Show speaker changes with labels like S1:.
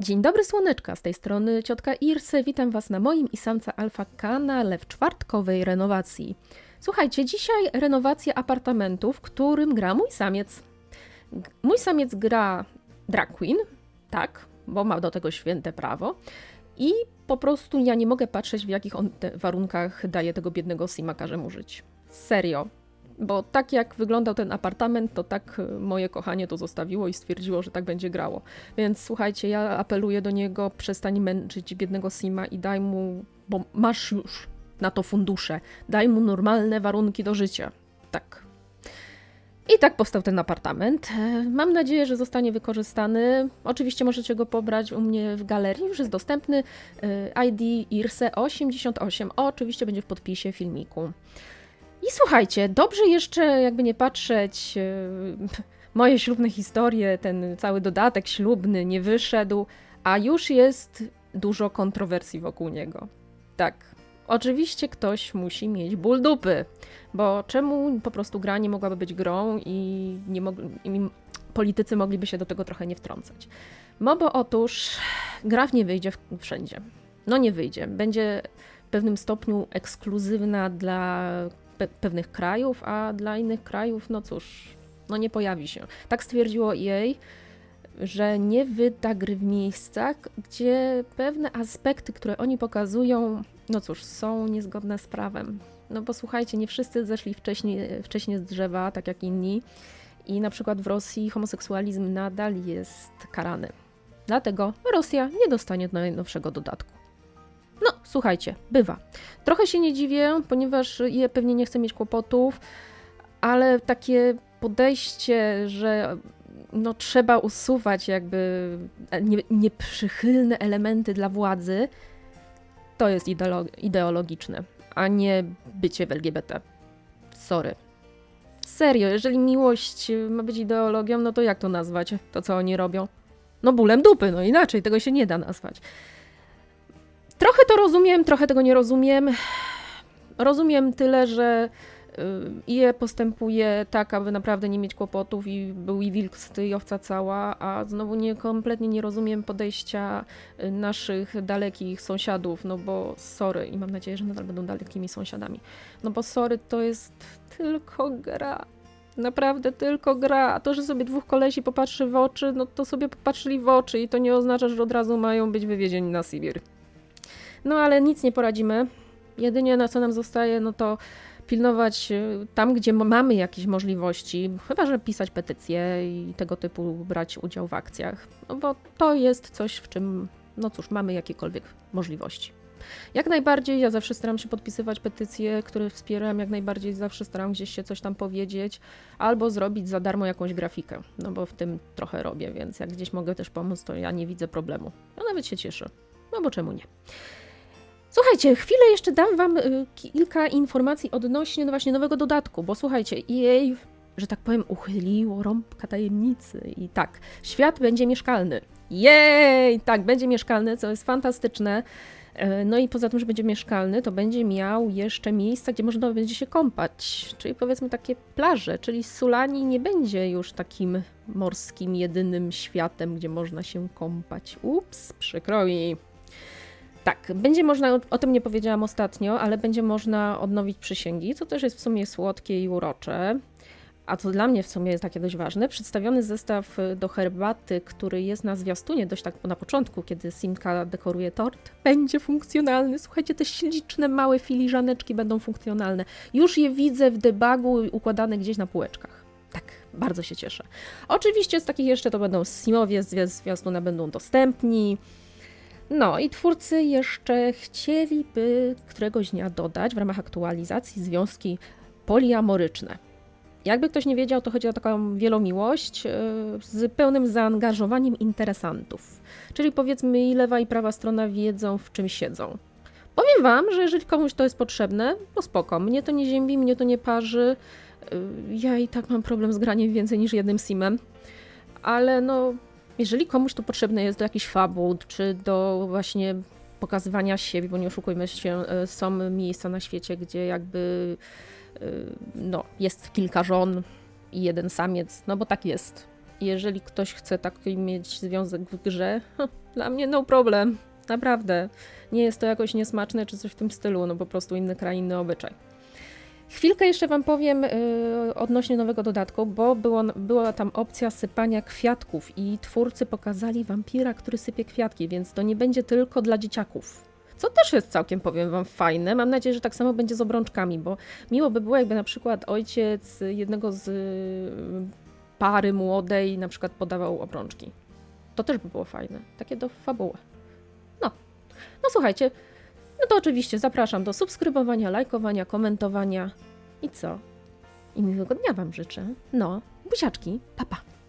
S1: Dzień dobry słoneczka, z tej strony ciotka Irse, witam Was na moim i samca Alfa kanale w czwartkowej renowacji. Słuchajcie, dzisiaj renowacja apartamentu, w którym gra mój samiec. Mój samiec gra drag queen, tak, bo ma do tego święte prawo i po prostu ja nie mogę patrzeć w jakich on warunkach daje tego biednego Sima każdemu żyć. Serio. Bo tak jak wyglądał ten apartament, to tak y, moje kochanie to zostawiło i stwierdziło, że tak będzie grało. Więc słuchajcie, ja apeluję do niego, przestań męczyć biednego Sima i daj mu, bo masz już na to fundusze, daj mu normalne warunki do życia. Tak. I tak powstał ten apartament. E, Mam nadzieję, że zostanie wykorzystany. Oczywiście możecie go pobrać u mnie w galerii, już jest dostępny. E, ID IRSE88. Oczywiście będzie w podpisie filmiku. I słuchajcie, dobrze jeszcze, jakby nie patrzeć, e, moje ślubne historie, ten cały dodatek ślubny nie wyszedł, a już jest dużo kontrowersji wokół niego. Tak, oczywiście ktoś musi mieć ból dupy, bo czemu po prostu gra nie mogłaby być grą i, nie mog- i politycy mogliby się do tego trochę nie wtrącać. No bo otóż gra nie wyjdzie wszędzie. No nie wyjdzie. Będzie w pewnym stopniu ekskluzywna dla pe- pewnych krajów, a dla innych krajów, no cóż, no nie pojawi się. Tak stwierdziło jej, że nie wyda gry w miejscach, gdzie pewne aspekty, które oni pokazują, no cóż, są niezgodne z prawem. No bo słuchajcie, nie wszyscy zeszli wcześniej, wcześniej z drzewa, tak jak inni. I na przykład w Rosji homoseksualizm nadal jest karany. Dlatego Rosja nie dostanie najnowszego dodatku. No, słuchajcie, bywa. Trochę się nie dziwię, ponieważ je pewnie nie chce mieć kłopotów, ale takie podejście, że no, trzeba usuwać jakby nie, nieprzychylne elementy dla władzy, to jest ideolo- ideologiczne, a nie bycie w LGBT. Sorry. Serio, jeżeli miłość ma być ideologią, no to jak to nazwać, to co oni robią? No bólem dupy, no inaczej, tego się nie da nazwać. Trochę to rozumiem, trochę tego nie rozumiem. Rozumiem tyle, że y, IE postępuje tak, aby naprawdę nie mieć kłopotów i był i wilk z i owca cała, a znowu nie, kompletnie nie rozumiem podejścia y, naszych dalekich sąsiadów, no bo sorry i mam nadzieję, że nadal będą dalekimi sąsiadami. No bo sorry, to jest tylko gra. Naprawdę tylko gra. A to, że sobie dwóch kolesi popatrzy w oczy, no to sobie popatrzyli w oczy i to nie oznacza, że od razu mają być wywiezieni na Sibir. No ale nic nie poradzimy. Jedynie na co nam zostaje, no to pilnować y, tam, gdzie mamy jakieś możliwości, chyba że pisać petycje i tego typu brać udział w akcjach, no bo to jest coś, w czym, no cóż, mamy jakiekolwiek możliwości. Jak najbardziej, ja zawsze staram się podpisywać petycje, które wspieram, jak najbardziej zawsze staram gdzieś się coś tam powiedzieć, albo zrobić za darmo jakąś grafikę, no bo w tym trochę robię, więc jak gdzieś mogę też pomóc, to ja nie widzę problemu. Ja nawet się cieszę, no bo czemu nie? Słuchajcie, chwilę jeszcze dam Wam y, kilka informacji odnośnie no właśnie nowego dodatku, bo słuchajcie, EA, że tak powiem, uchyliło rąbka tajemnicy i tak, świat będzie mieszkalny. Jej! Tak, będzie mieszkalny, co jest fantastyczne. E, No i poza tym, że będzie mieszkalny, to będzie miał jeszcze miejsca, gdzie można będzie się kąpać, czyli powiedzmy takie plaże, czyli Sulani nie będzie już takim morskim, jedynym światem, gdzie można się kąpać. Ups, przykro mi. Tak, będzie można, o tym nie powiedziałam ostatnio, ale będzie można odnowić przysięgi, co też jest w sumie słodkie i urocze. A co dla mnie w sumie jest takie dość ważne, przedstawiony zestaw do herbaty, który jest na zwiastunie dość tak na początku, kiedy Simka dekoruje tort, będzie funkcjonalny. Słuchajcie, te śliczne małe filiżaneczki będą funkcjonalne. Już je widzę w debugu układane gdzieś na półeczkach. Tak, bardzo się cieszę. Oczywiście z takich jeszcze to będą Simowie, z zwiastuna będą dostępni. No i twórcy jeszcze chcieliby któregoś dnia dodać w ramach aktualizacji związki poliamoryczne. Jakby ktoś nie wiedział, to chodzi o taką wielomiłość yy, z pełnym zaangażowaniem interesantów. Czyli powiedzmy i lewa i prawa strona wiedzą w czym siedzą. Powiem wam, że jeżeli komuś to jest potrzebne, to spoko. Mnie to nie ziębi, mnie to nie parzy. Yy, Ja i tak mam problem z graniem więcej niż jednym simem. Ale no, jeżeli komuś to potrzebne jest do jakichś fabuł, czy do właśnie pokazywania siebie, bo nie oszukujmy się, y, są miejsca na świecie, gdzie jakby y, no, jest kilka żon i jeden samiec, no bo tak jest. jeżeli ktoś chce taki mieć związek w grze, dla mnie no problem. Naprawdę. Nie jest to jakoś niesmaczne czy coś w tym stylu, no po prostu inny kraj, inny obyczaj. Chwilkę jeszcze Wam powiem yy, odnośnie nowego dodatku, bo było, była tam opcja sypania kwiatków i twórcy pokazali wampira, który sypie kwiatki, więc to nie będzie tylko dla dzieciaków. Co też jest całkiem, powiem Wam, fajne. Mam nadzieję, że tak samo będzie z obrączkami, bo miło by było, jakby na przykład ojciec jednego z yy, pary młodej na przykład podawał obrączki. To też by było fajne. Takie do fabuły. No. No słuchajcie, no to oczywiście zapraszam do subskrybowania, lajkowania, komentowania i co? I miłego dnia Wam życzę. No, buziaczki, papa. Pa.